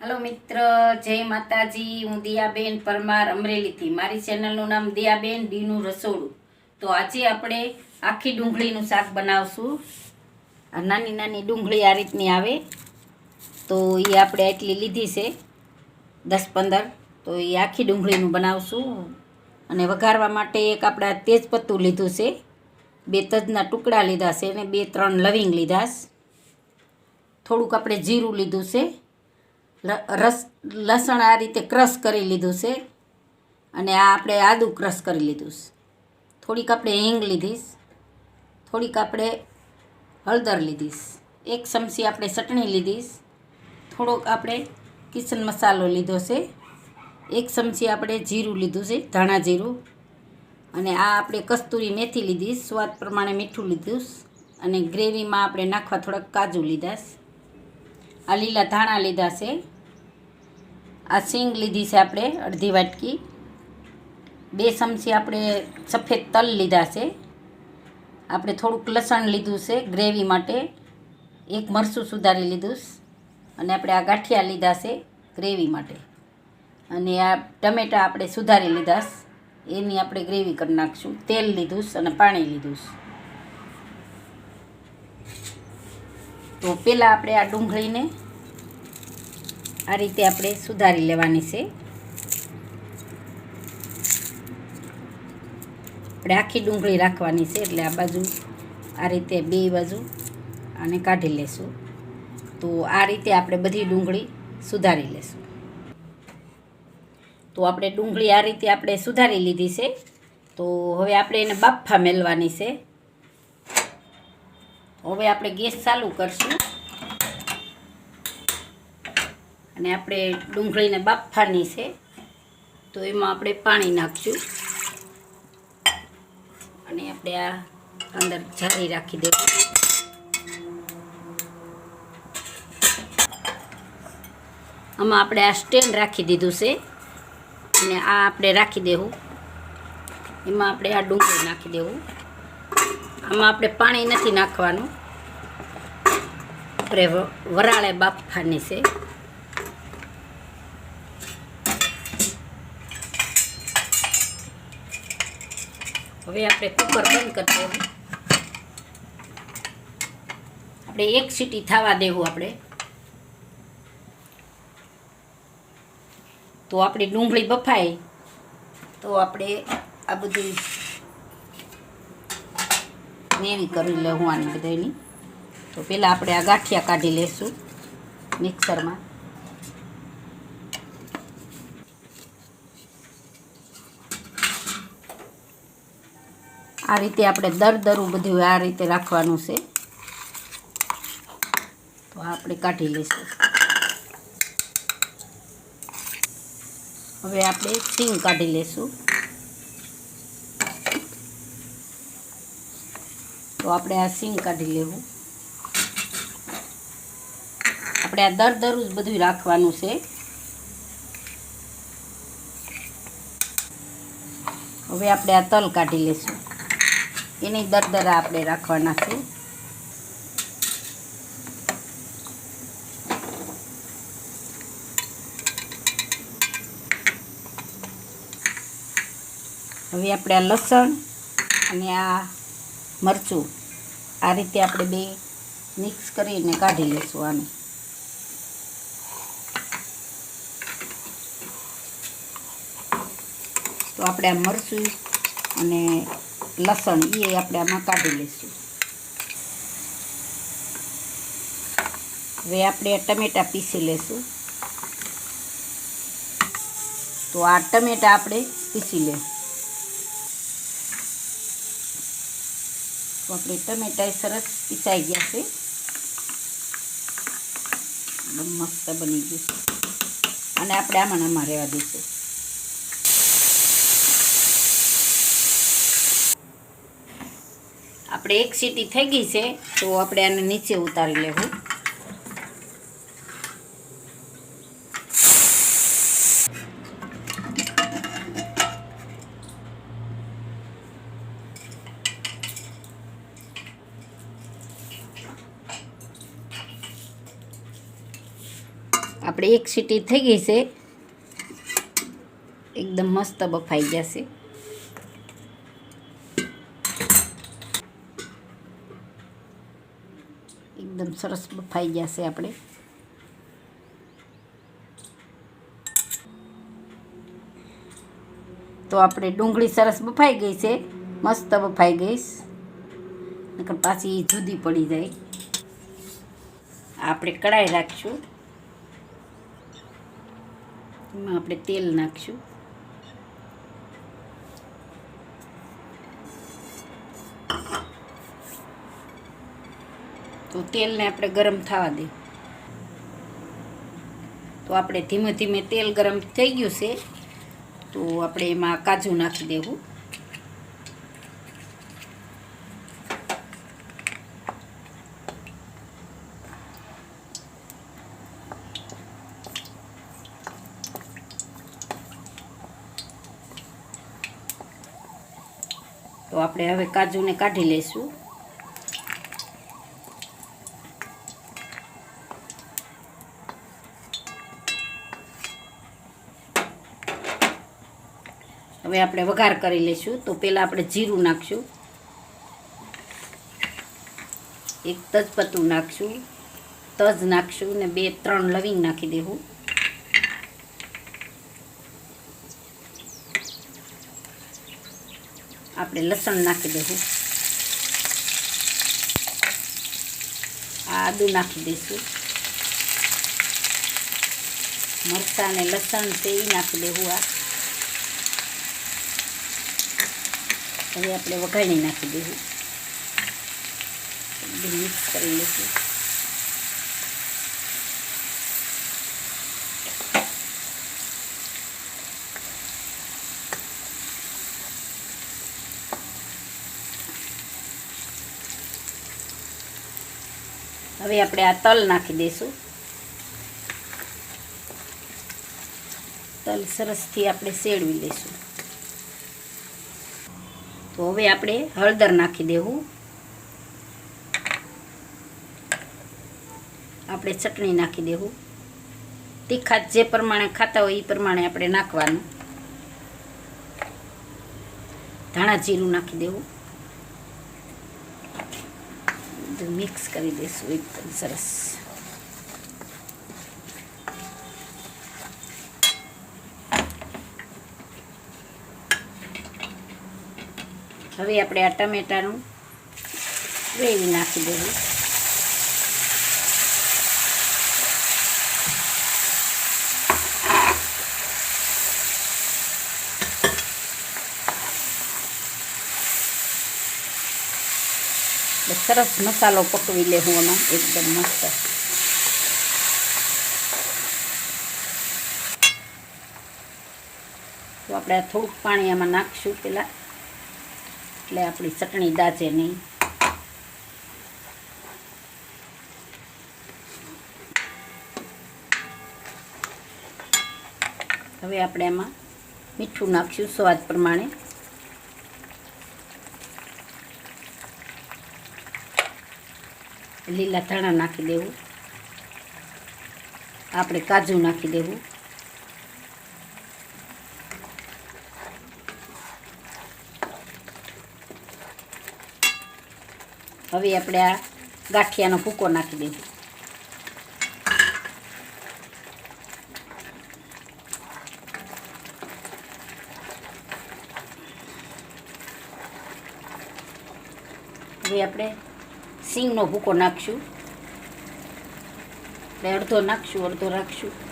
Hello મિત્ર, જય માતાજી. હું દિયાબેન પરમાર અમરેલીથી. મારી ચેનલનું નામ દિયાબેન ડીનું રસોડું. તો આજે આપણે આખી ડુંગળીનું શાક બનાવશું. આ નાની નાની ડુંગળી આ રીતની આવે. તો એ આપણે એટલી લીધી છે, દસ પંદર. તો એ આખી ડુંગળીનું બનાવશું. અને વઘારવા માટે એક આપણે તેજપત્તું લીધું છે. બે તજના ટુકડા લીધા છે અને બે ત્રણ લવિંગ લીધા થોડુંક આપણે જીરું લીધું છે. રસ, લસણ આ રીતે ક્રશ કરી લીધું છે અને આ આપણે આદું ક્રશ કરી લીધું છે. થોડીક આપણે હિંગ લીધીશ, થોડીક આપણે હળદર લીધીશ, એક ચમચી આપણે ચટણી લીધીશ, થોડોક આપણે કિચન મસાલો લીધો છે, એક ચમચી આપણે જીરું લીધું છે, ધાણા જીરું, અને આ આપણે કસ્તુરી મેથી લીધી સ્વાદ પ્રમાણે મીઠું લીધું અને ગ્રેવીમાં આપણે નાખવા થોડાક કાજુ લીધા આ લીલા ધાણા લીધા છે. આ સિંગ લીધી છે આપણે અડધી વાટકી. બે ચમચી આપણે સફેદ તલ લીધા છે. આપણે થોડુંક લસણ લીધું છે ગ્રેવી માટે. એક મરચું સુધારી લીધું અને આપણે આ ગાંઠિયા લીધા છે ગ્રેવી માટે. અને આ ટમેટાં આપણે સુધારી લીધા એની આપણે ગ્રેવી કરી નાખશું. તેલ લીધું અને પાણી લીધું તો પહેલાં આપણે આ ડુંગળીને આ રીતે આપણે સુધારી લેવાની છે. આપણે આખી ડુંગળી રાખવાની છે, એટલે આ બાજુ આ રીતે બે બાજુ અને કાઢી લેશું. તો આ રીતે આપણે બધી ડુંગળી સુધારી લેશું. તો આપણે ડુંગળી આ રીતે આપણે સુધારી લીધી છે. તો હવે આપણે એને બાફા મેળવાની છે. હવે આપણે ગેસ ચાલુ કરશું. અને આપણે ડુંગળીને બાફવાની છે. તો એમાં આપણે પાણી નાખશું. અને આપણે આ અંદર જારી રાખી દેવું આમાં આપણે આ સ્ટેન્ડ રાખી દીધું છે. અને આ આપણે રાખી દેવું. એમાં આપણે આ ડુંગળી નાખી દેવું. આમાં આપણે પાણી નથી નાખવાનું. આપણે વરાળે બાફવાની છે. હવે આપણે કુકર બંધ કરી દેવું. આપણે એક સીટી થવા દેવું આપણે. તો આપણી ડુંગળી બફાય. તો આપણે આ બધું નેવી કરી લેવું આની બધાની તો પહેલાં આપણે આ ગાંઠિયા કાઢી લેશું મિક્સરમાં. આ રીતે આપણે દર દરું બધું આ રીતે રાખવાનું છે. તો આપણે કાઢી લઈશું. હવે આપણે સિંગ કાઢી લઈશું. તો આપણે આ સિંગ કાઢી લેવું. આપણે આ દર દરું જ બધું રાખવાનું છે. હવે આપણે આ તલ કાઢી લેશું એની દરદરા આપણે રાખવાના છે. હવે આપણે આ લસણ અને આ મરચું આ રીતે આપણે બે મિક્સ કરીને કાઢી લઈશું આને. તો આપણે આ મરચું અને લસણ એ આપણે આમાં કાઢી લઈશું. હવે આપણે ટમેટાં પીસી લઈશું તો આ ટમેટાં આપણે પીસી લઈશું તો આપણે ટમેટા સરસ પીસાઈ ગયા છે. મસ્ત બની ગયું છે. અને આપણે આમાં આમાં રહેવા દઈશું. આપણે એક સીટી થઈ ગઈ છે, તો આપણે આને નીચે ઉતારી લેવું. આપણે એક સીટી થઈ ગઈ છે. એકદમ મસ્ત બફાઈ જશે. એકદમ સરસ બફાઈ જશે આપણે. તો આપણે ડુંગળી સરસ બફાઈ ગઈ છે. મસ્ત બફાઈ ગઈશ. નકર પાછી જુદી પડી જાય. આપણે કઢાઈ રાખશું. એમાં આપણે તેલ નાખશું. તો તેલને આપણે ગરમ થવા દે તો આપણે ધીમે ધીમે તેલ ગરમ થઈ ગયું છે, તો આપણે એમાં કાજુ નાખી દેવું. તો આપણે હવે કાજુને કાઢી લઈશું. હવે આપણે વઘાર કરી લઈશું. તો પહેલાં આપણે જીરું નાખશું. એક તજપત્તું નાખશું. તજ નાખશું ને બે ત્રણ લવિંગ નાખી દેવું. આપણે લસણ નાખી દેવું. આદું નાખી દઈશું. મરચાં ને લસણ તે નાખી દેવું આ. હવે આપણે વઘાણી નાખી દઈશું બધું મિક્સ કરી લઈશું. હવે આપણે આ તલ નાખી દઈશું. તલ સરસથી આપણે શેડવી લઈશું. તો હવે આપણે હળદર નાખી દેવું. આપણે ચટણી નાખી દેવું. તીખાત જે પ્રમાણે ખાતા હોય એ પ્રમાણે આપણે નાખવાનું. ધાણા જીરું નાખી દેવું. મિક્સ કરી દઈશું એકદમ સરસ. હવે આપણે આ ટમેટાનું ગ્રેવી નાખી દેવું. સરસ મસાલો પકવી લે હું આમાં, એકદમ મસ્ત. તો આપણે થોડુંક પાણી આમાં નાખશું પહેલાં એટલે આપણી ચટણી દાજે નહીં. હવે આપણે એમાં મીઠું નાખશું સ્વાદ પ્રમાણે. લીલા ધાણા નાખી દેવું. આપણે કાજુ નાખી દેવું. હવે આપણે આ ગાંઠિયાનો ભૂકો નાખી દઈશું. હવે આપણે સિંગનો ભૂકો નાખશું. એટલે અડધો નાખશું, અડધો રાખશું.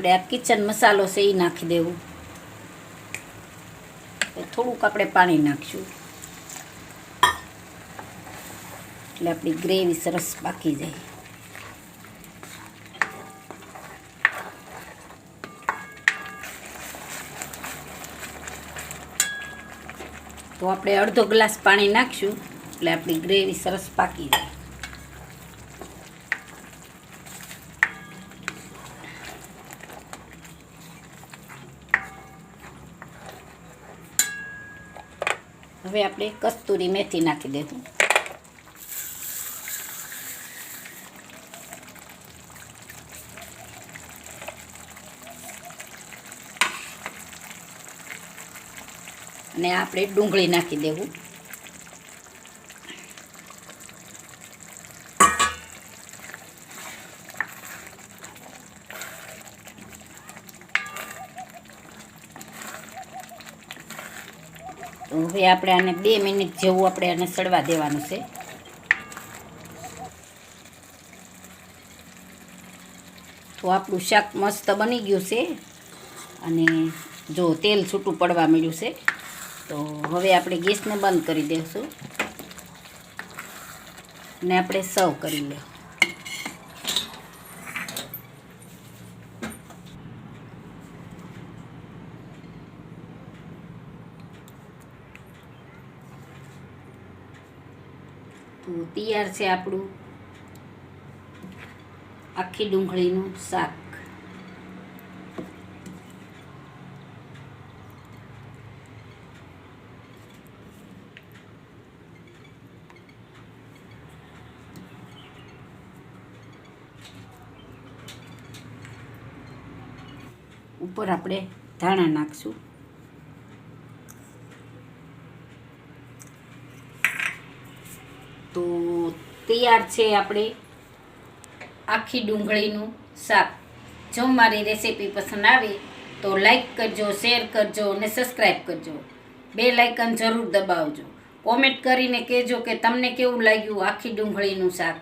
આપણે આ કિચન મસાલો છે એ નાખી દેવું. થોડુંક આપણે પાણી નાખશું. એટલે આપણી ગ્રેવી સરસ પાકી જાય. તો આપણે અડધો ગ્લાસ પાણી નાખશું, એટલે આપણી ગ્રેવી સરસ પાકી જાય. હવે આપણે કસ્તુરી મેથી નાખી દઈશું અને આપણે ડુંગળી નાખી દેવું. હવે આપણે આને બે મિનિટ જેવું આપણે આને સડવા દેવાનું છે. તો આપણું શાક મસ્ત બની ગયું છે. અને જો તેલ છૂટું પડવા મળ્યું છે, તો હવે આપણે ગેસને બંધ કરી દઈશું ને આપણે સર્વ કરી લે તો તૈયાર છે આપણું. આખી ડુંગળીનું શાક. ઉપર આપણે ધાણા નાખશું. તો તૈયાર છે આપણે આખી ડુંગળીનું શાક. જો મારી રેસીપી પસંદ આવે તો લાઈક કરજો, શેર કરજો અને સબસ્ક્રાઈબ કરજો. બે લાઇકન જરૂર દબાવજો. કોમેન્ટ કરીને કહેજો કે તમને કેવું લાગ્યું આખી ડુંગળીનું શાક.